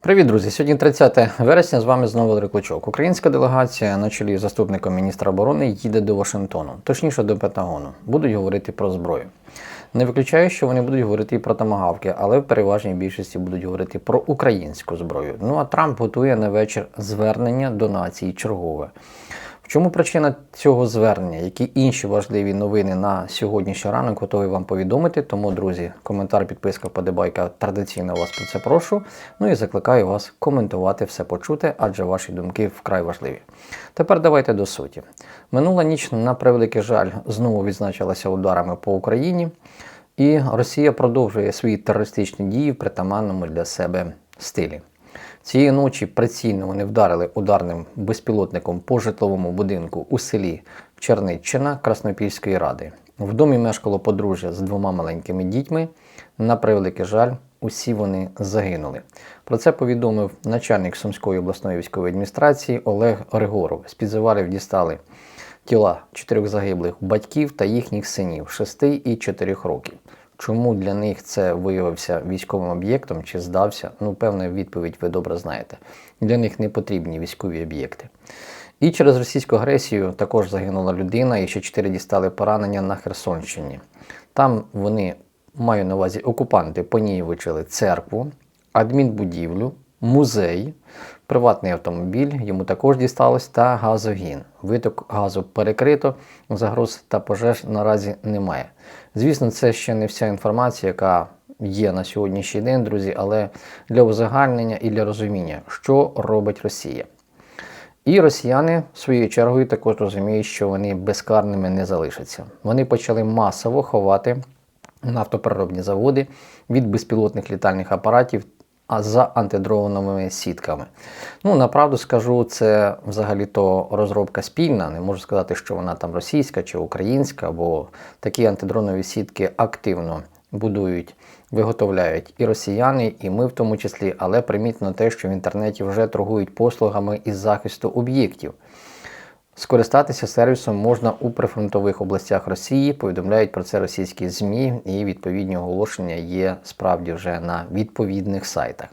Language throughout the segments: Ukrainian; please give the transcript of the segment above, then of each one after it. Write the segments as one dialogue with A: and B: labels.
A: Привіт, друзі! Сьогодні 30 вересня. З вами знову Клочок. Українська делегація на чолі заступником міністра оборони їде до Вашингтону, точніше до Пентагону. Будуть говорити про зброю. Не виключаю, що вони будуть говорити і про тамагавки, але в переважній більшості будуть говорити про українську зброю. Ну а Трамп готує на вечір звернення до нації чергове. Чому причина цього звернення? Які інші важливі новини на сьогоднішній ранок готовий вам повідомити? Тому, друзі, коментар, підписка, подобайка традиційно вас про це прошу. Ну і закликаю вас коментувати все почуте, адже ваші думки вкрай важливі. Тепер давайте до суті. Минула ніч, на превеликий жаль, знову відзначилася ударами по Україні, і Росія продовжує свої терористичні дії в притаманному для себе стилі. Цієї ночі прицільно вони вдарили ударним безпілотником по житловому будинку у селі Черниччина Краснопільської ради. В домі мешкало подружжя з двома маленькими дітьми. На превеликий жаль, усі вони загинули. Про це повідомив начальник Сумської обласної військової адміністрації Олег Григоров. З-під завалів дістали тіла чотирьох загиблих батьків та їхніх синів 6 і 4 років. Чому для них це виявився військовим об'єктом чи здався? Ну, певна відповідь ви добре знаєте. Для них не потрібні військові об'єкти. І через російську агресію також загинула людина, і ще чотири дістали поранення на Херсонщині. Там вони, маю на увазі, окупанти понівечили церкву, адмінбудівлю, музей, приватний автомобіль, йому також дісталось, та газогін. Виток газу перекрито, загроз та пожеж наразі немає. Звісно, це ще не вся інформація, яка є на сьогоднішній день, друзі, але для узагальнення і для розуміння, що робить Росія. І росіяни своєю чергою також розуміють, що вони безкарними не залишаться. Вони почали масово ховати нафтопереробні заводи від безпілотних літальних апаратів а за антидроновими сітками. Ну, направду скажу, це взагалі-то розробка спільна. Не можу сказати, що вона там російська чи українська, бо такі антидронові сітки активно будують, виготовляють і росіяни, і ми в тому числі, але примітно те, що в інтернеті вже торгують послугами із захисту об'єктів. Скористатися сервісом можна у прифронтових областях Росії. Повідомляють про це російські ЗМІ, і відповідні оголошення є справді вже на відповідних сайтах.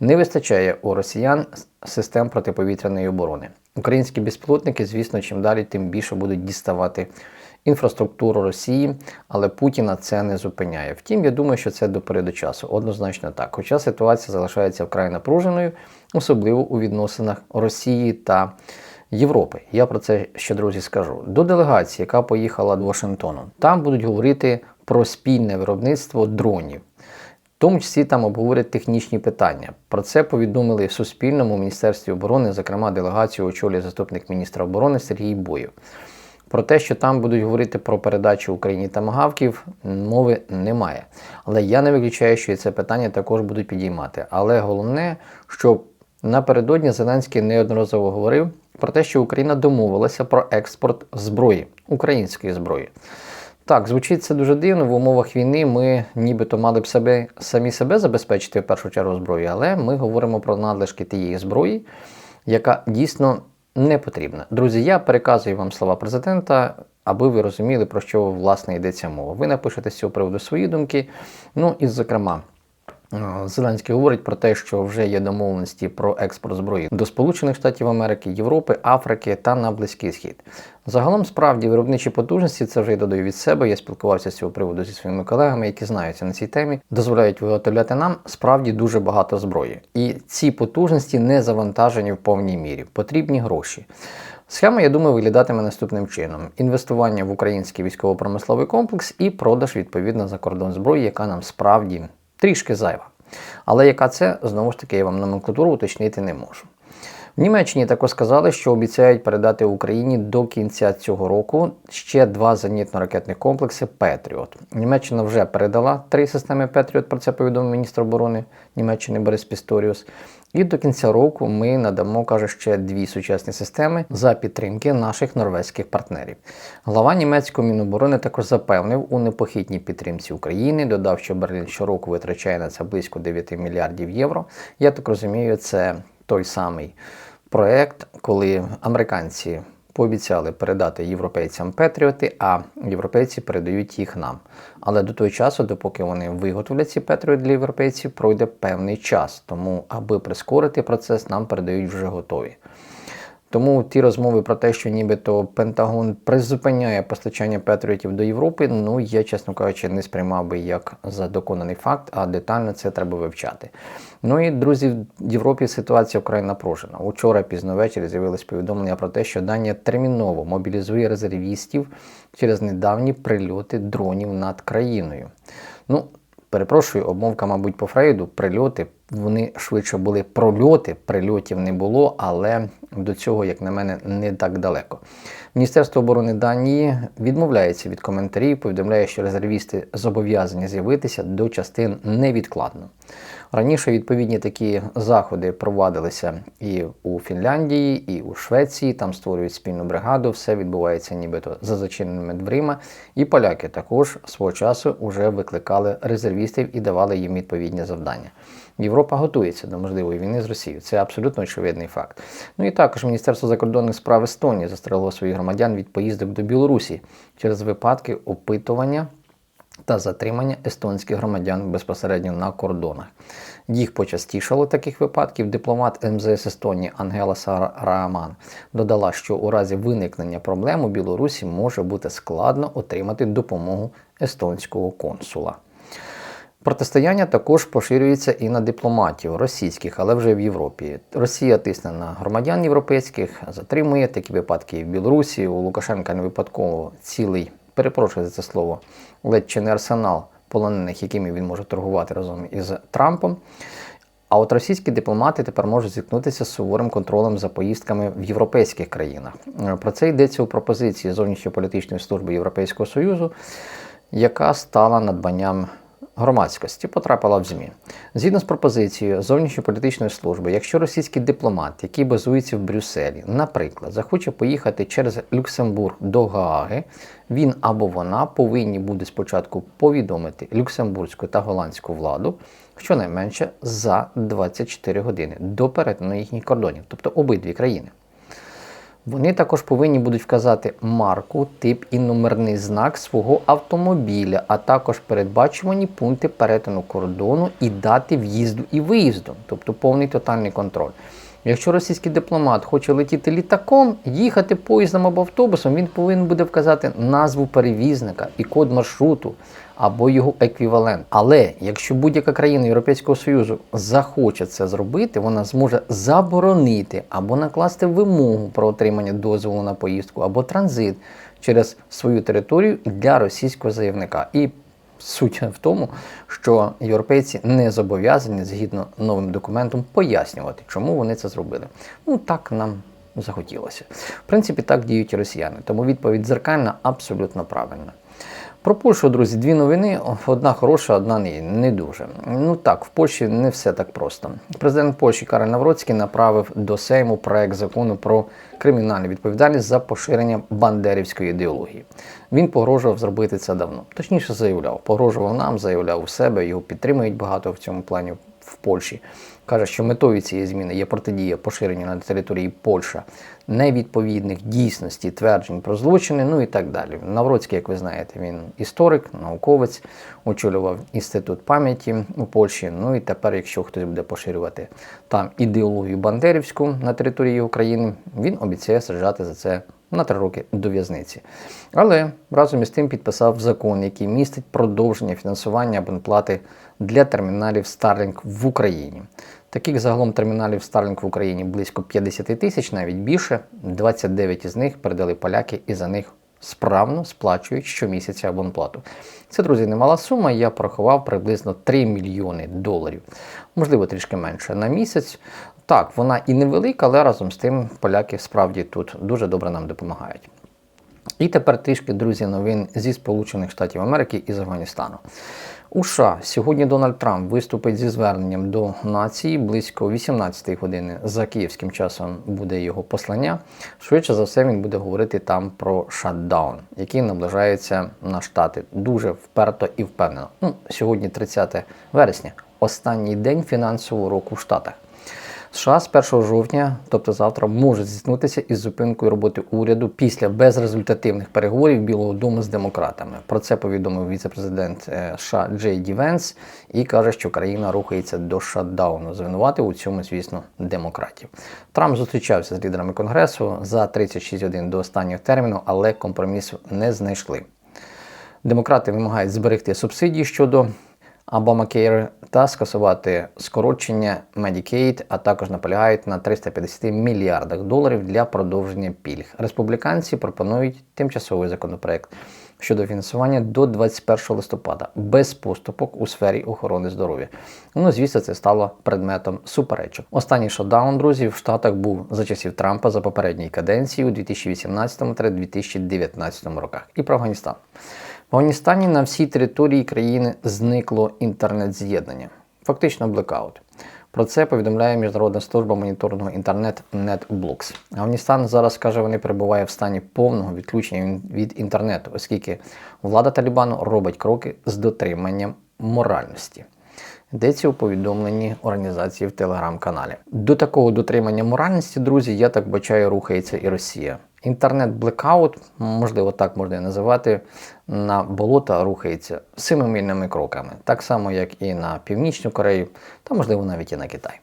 A: Не вистачає у росіян систем протиповітряної оборони. Українські безпілотники, звісно, чим далі, тим більше будуть діставати інфраструктуру Росії, але Путіна це не зупиняє. Втім, я думаю, що це до переду часу. Однозначно так. Хоча ситуація залишається вкрай напруженою, особливо у відносинах Росії та Європи. Я про це ще друзі скажу. До делегації, яка поїхала до Вашингтону, там будуть говорити про спільне виробництво дронів. В тому числі там обговорять технічні питання. Про це повідомили в Суспільному Міністерстві оборони, зокрема, делегацію очолює заступник міністра оборони Сергій Боєв. Про те, що там будуть говорити про передачу Україні тамагавків, мови немає. Але я не виключаю, що і це питання також будуть підіймати. Але головне, що напередодні Зеленський неодноразово говорив про те, що Україна домовилася про експорт зброї, української зброї. Так, звучить це дуже дивно. В умовах війни ми нібито мали б себе самі себе забезпечити в першу чергу зброю, але ми говоримо про надлишки тієї зброї, яка дійсно не потрібна. Друзі, я переказую вам слова президента, аби ви розуміли, про що власне йдеться мова. Ви напишете з цього приводу свої думки. Ну і, зокрема, Зеленський говорить про те, що вже є домовленості про експорт зброї до Сполучених Штатів Америки, Європи, Африки та на Близький Схід. Загалом, справді, виробничі потужності, це вже й додаю від себе. Я спілкувався з цього приводу зі своїми колегами, які знаються на цій темі, дозволяють виготовляти нам справді дуже багато зброї. І ці потужності не завантажені в повній мірі. Потрібні гроші. Схема, я думаю, виглядатиме наступним чином: інвестування в український військово-промисловий комплекс і продаж відповідно за кордон зброї, яка нам справді трішки зайва. Але яка це, знову ж таки, я вам номенклатуру уточнити не можу. В Німеччині також сказали, що обіцяють передати Україні до кінця цього року ще два зенітно-ракетних комплекси Петріот. Німеччина вже передала три системи Петріот, про це повідомив міністр оборони Німеччини Борис Пісторіус. І до кінця року ми надамо, каже, ще дві сучасні системи за підтримки наших норвезьких партнерів. Глава німецького міноборони також запевнив у непохитній підтримці України, додав, що Берлін щороку витрачає на це близько 9 мільярдів євро. Я так розумію, це той самий проект, коли американці пообіцяли передати європейцям Петріоти, а європейці передають їх нам. Але до того часу, допоки вони виготовлять ці Петріоти для європейців, пройде певний час. Тому, аби прискорити процес, нам передають вже готові. Тому ті розмови про те, що нібито Пентагон призупиняє постачання Петріотів до Європи, ну я, чесно кажучи, не сприймав би як за доконаний факт, а детально це треба вивчати. Ну і друзі, в Європі ситуація вкрай напружена. Учора пізно ввечері з'явилось повідомлення про те, що Данія терміново мобілізує резервістів через недавні прильоти дронів над країною. Ну, Перепрошую, обмовка, мабуть, по Фрейду, прильоти, вони швидше були прольоти, прильотів не було, але до цього, як на мене, не так далеко. Міністерство оборони Данії відмовляється від коментарів, повідомляє, що резервісти зобов'язані з'явитися до частин невідкладно. Раніше відповідні такі заходи провадилися і у Фінляндії, і у Швеції. Там створюють спільну бригаду. Все відбувається нібито за зачиненими дверима. І поляки також свого часу вже викликали резервістів і давали їм відповідні завдання. Європа готується до можливої війни з Росією. Це абсолютно очевидний факт. Ну і також Міністерство закордонних справ Естонії застрелило своїх громадян від поїздок до Білорусі через випадки опитування та затримання естонських громадян безпосередньо на кордонах. Їх почастішало таких випадків. Дипломат МЗС Естонії Ангела Сарааман додала, що у разі виникнення проблем у Білорусі може бути складно отримати допомогу естонського консула. Протистояння також поширюється і на дипломатів російських, але вже в Європі. Росія тисне на громадян європейських, затримує такі випадки і в Білорусі. У Лукашенка не випадково цілий, перепрошую за це слово, ледь чи не арсенал полонених, якими він може торгувати разом із Трампом. А от російські дипломати тепер можуть зіткнутися з суворим контролем за поїздками в європейських країнах. Про це йдеться у пропозиції зовнішньополітичної служби Європейського Союзу, яка стала надбанням громадськості потрапила в ЗМІ. Згідно з пропозицією зовнішньополітичної служби, якщо російський дипломат, який базується в Брюсселі, наприклад, захоче поїхати через Люксембург до Гааги, він або вона повинні буде спочатку повідомити люксембурзьку та голландську владу щонайменше за 24 години до перетину їхніх кордонів, тобто обидві країни. Вони також повинні будуть вказати марку, тип і номерний знак свого автомобіля, а також передбачувані пункти перетину кордону і дати в'їзду і виїзду, тобто повний тотальний контроль. Якщо російський дипломат хоче летіти літаком, їхати поїздом або автобусом, він повинен буде вказати назву перевізника і код маршруту або його еквівалент. Але якщо будь-яка країна Європейського Союзу захоче це зробити, вона зможе заборонити або накласти вимогу про отримання дозволу на поїздку або транзит через свою територію для російського заявника. І Суть в тому, що європейці не зобов'язані згідно новим документом пояснювати, чому вони це зробили. Ну так нам захотілося. В принципі, так діють і росіяни. Тому відповідь дзеркальна абсолютно правильна. Про Польщу, друзі, дві новини. Одна хороша, одна не, дуже. Ну так, в Польщі не все так просто. Президент Польщі Кароль Навроцький направив до Сейму проект закону про кримінальну відповідальність за поширення бандерівської ідеології. Він погрожував зробити це давно. Точніше заявляв, погрожував нам, заявляв у себе, його підтримують багато в цьому плані в Польщі. Каже, що метою цієї зміни є протидія поширенню на території Польща невідповідних дійсності тверджень про злочини, ну і так далі. Навроцький, як ви знаєте, він історик, науковець, очолював інститут пам'яті у Польщі. Ну і тепер, якщо хтось буде поширювати там ідеологію Бандерівську на території України, він обіцяє саджати за це на три роки до в'язниці. Але разом із тим підписав закон, який містить продовження фінансування абонплати для терміналів Starlink в Україні. Таких загалом терміналів Starlink в Україні близько 50 тисяч, навіть більше. 29 із них передали поляки і за них справно сплачують щомісяця абонплату. Це, друзі, немала сума. Я порахував приблизно 3 мільйони доларів, можливо, трішки менше на місяць. Так, вона і невелика, але разом з тим поляки справді тут дуже добре нам допомагають. І тепер трішки, друзі, новин зі Сполучених Штатів Америки і з Афганістану. У США сьогодні Дональд Трамп виступить зі зверненням до нації близько 18-ї години за київським часом буде його послання. Швидше за все, він буде говорити там про шатдаун, який наближається на штати дуже вперто і впевнено. Ну, Сьогодні 30 вересня, останній день фінансового року в Штатах. США з 1 жовтня, тобто завтра, можуть зіткнутися із зупинкою роботи уряду після безрезультативних переговорів Білого Дому з демократами. Про це повідомив віце-президент е, США Джей Ді Венс і каже, що країна рухається до шатдауну. Звинуватив у цьому, звісно, демократів. Трамп зустрічався з лідерами конгресу за 36 годин до останнього терміну, але компромісу не знайшли. Демократи вимагають зберегти субсидії щодо Obamacare та скасувати скорочення Medicaid, а також наполягають на 350 мільярдах доларів для продовження пільг. Республіканці пропонують тимчасовий законопроект щодо фінансування до 21 листопада без поступок у сфері охорони здоров'я. Ну, звісно, це стало предметом суперечок. Останній шатдаун, друзі, в Штатах був за часів Трампа за попередньої каденції у 2018-2019 роках. І про Афганістан. В Афганістані на всій території країни зникло інтернет-з'єднання, фактично блекаут. Про це повідомляє Міжнародна служба моніторингу інтернет NetBlocks. Афганістан зараз каже, вони перебуває в стані повного відключення від інтернету, оскільки влада Талібану робить кроки з дотриманням моральності. Йдеться у повідомленні організації в телеграм-каналі. До такого дотримання моральності, друзі, я так бачаю, рухається і Росія. Інтернет-блекаут, можливо, так можна і називати, на болота рухається семимільними кроками, так само, як і на Північну Корею, та, можливо, навіть і на Китай.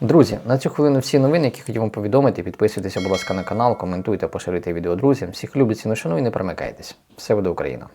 A: Друзі, на цю хвилину всі новини, які хотів вам повідомити. Підписуйтеся, будь ласка, на канал, коментуйте, поширюйте відео друзям. Всіх люблю, ціну шану і не перемикайтесь. Все буде Україна!